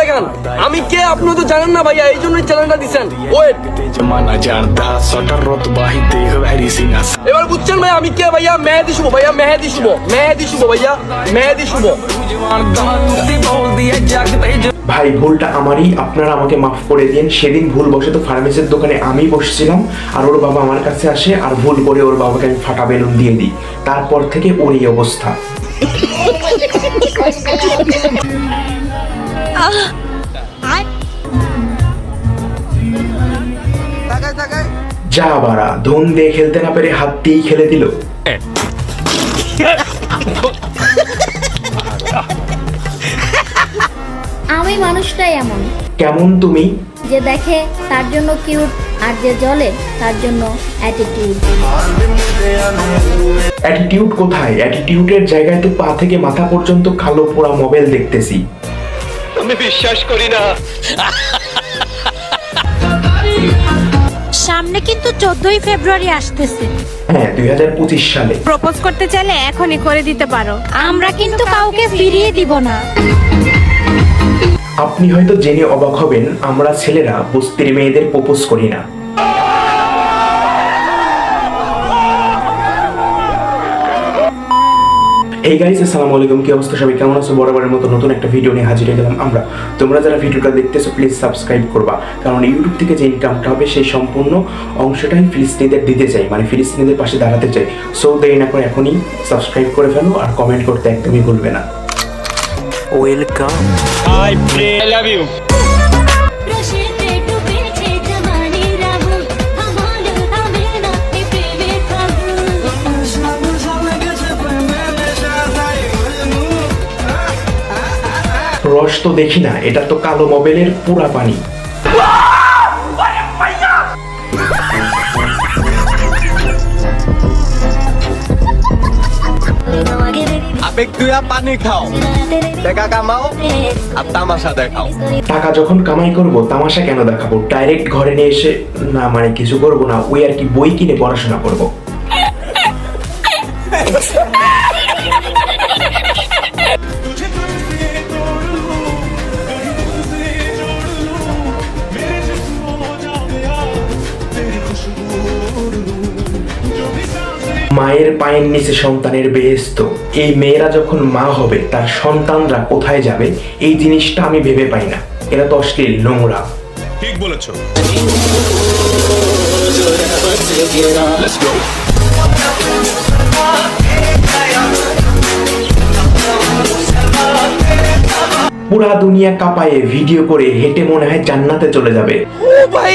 দেখেন। আমি কে আপনি তো জানেন না ভাইয়া, এই জন্যই চ্যানেলটা দিচ্ছেন ওয়েট এবার বুঝছেন ভাই আমি কে ভাইয়া? মেহেদি শুভ, ভাইয়া, মেহেদি শুভ মেহেদি শুভ ভাইয়া, মেহেদি শুভ। ভাই, ভুলটা আমারই। আপনারা আমাকে মাফ করে দিন। সেদিন ভুল বসে তো ফার্মেসির দোকানে আমি বসেছিলাম আর ওর বাবা আমার কাছে আসে আর ভুল করে ওর বাবাকে আমি ফাটা বেলুন দিয়ে দিই। তারপর থেকে ওর এই অবস্থা। যা বাড়া ধুন দিয়ে খেলতে না পেরে হাত দিয়েই খেলে দিল। আমি মানুষটাই এমন। কেমন তুমি? যে দেখে তার জন্য কিউট আর যে জ্বলে তার জন্য অ্যাটিটিউড অ্যাটিটিউড কোথায়? অ্যাটিটিউডের জায়গায় তো পা থেকে মাথা পর্যন্ত কালো পোড়া মোবাইল দেখতেছি। সামনে কিন্তু চোদ্দই ফেব্রুয়ারি আসতেছে। হ্যাঁ দুই হাজার পঁচিশ সালে। প্রপোজ করতে চাইলে এখনই করে দিতে পারো। আমরা কিন্তু কাউকে ফিরিয়ে দিব না। আপনি হয়তো জেনে অবাক হবেন আমরা ছেলেরা বস্তির মেয়েদের প্রপোজ করি না। এই গাইস আসসালামু আলাইকুম। কি অবস্থা? সবাই কেমন আছো? বরাবরের মতো নতুন একটা ভিডিও নিয়ে হাজির হয়ে গেলাম আমরা। তোমরা যারা ভিডিওটা দেখতেছো প্লিজ সাবস্ক্রাইব করবা। কারণ ইউটিউব থেকে যে ইনকামটা হবে সেই সম্পূর্ণ অংশটাই ফিলিস্তিনিদের দিতে চাই। মানে ফিলিস্তিনিদের পাশে দাঁড়াতে চাই। সো দেরি না করে এখনই সাবস্ক্রাইব করে ফেলো আর কমেন্ট করতে একদমই ভুলবে না। ওয়েলকাম রশিদে রস তো দেখি না এটা তো কালো মোবাইলের পুরা পানি। আবেগ দুয়া পানি খাও। টাকা কামাও আর তামাশা দেখাও। টাকা যখন কামাই করব তামাশা কেন দেখাবো? ডাইরেক্ট ঘরে নিয়ে এসে না মানে কিছু করব না ওই আর কি বই কিনে পড়াশোনা করব। মায়ের পায়ের নিচে সন্তানের বেহেস্ত। এই মেয়েরা যখন মা হবে তার সন্তানরা কোথায় যাবে? এই জিনিসটা আমি ভেবে পাই না। এরা তো অশ্লীল নোংরা। ঠিক বলেছ। পুরা দুনিয়া কাঁপায়ে ভিডিও করে হেঁটে মনে হয় জান্নাতে চলে যাবে। ও ভাই!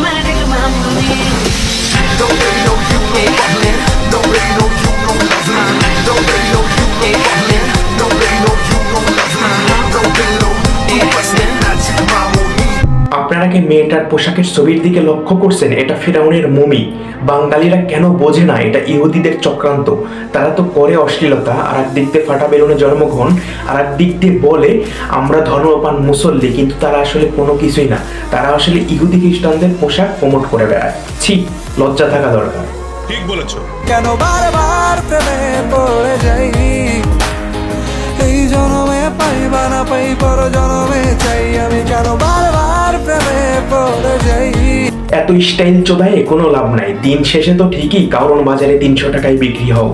আপনারা কি মেয়েটার পোশাকের ছবির দিকে লক্ষ্য করছেন? এটা ফেরাউনের মমি। বাঙালিরা কেন বোঝে না? এটা ইহুদিদের চক্রান্ত। তারা তো করে অশ্লীলতা আর এক দিক দিয়ে ফাটা বেলুনে জন্মগ্রহণ আর এক দিক দিয়ে বলে আমরা ধর্মপান মুসল্লি। কিন্তু তারা আসলে কোনো কিছুই না। তারা আসলে ইহুদি খ্রিস্টানদের পোশাক প্রমোট করে বেড়ায়। ছি লজ্জা থাকা দরকার। ঠিক বলেছ। কেন বারবার প্রেমে পড়ে যাই এই জনমে পাইবা না পাই পর জনমে চাই আমি। কেন বারবার এত স্টাইল চোদায় কোনো লাভ নাই। দিন শেষে তো ঠিকই কারণ বাজারে তিনশো টাকায় বিক্রি হও।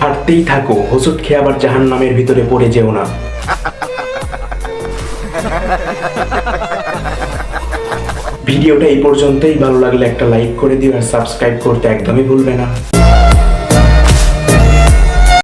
হাঁটতেই থাকো হোসুট খেয়ে আবার জাহান নামের ভিতরে পড়ে যেও না। ভিডিওটা এই পর্যন্তই। ভালো লাগলে একটা লাইক করে দিও আর সাবস্ক্রাইব করতে একদমই ভুলবে না।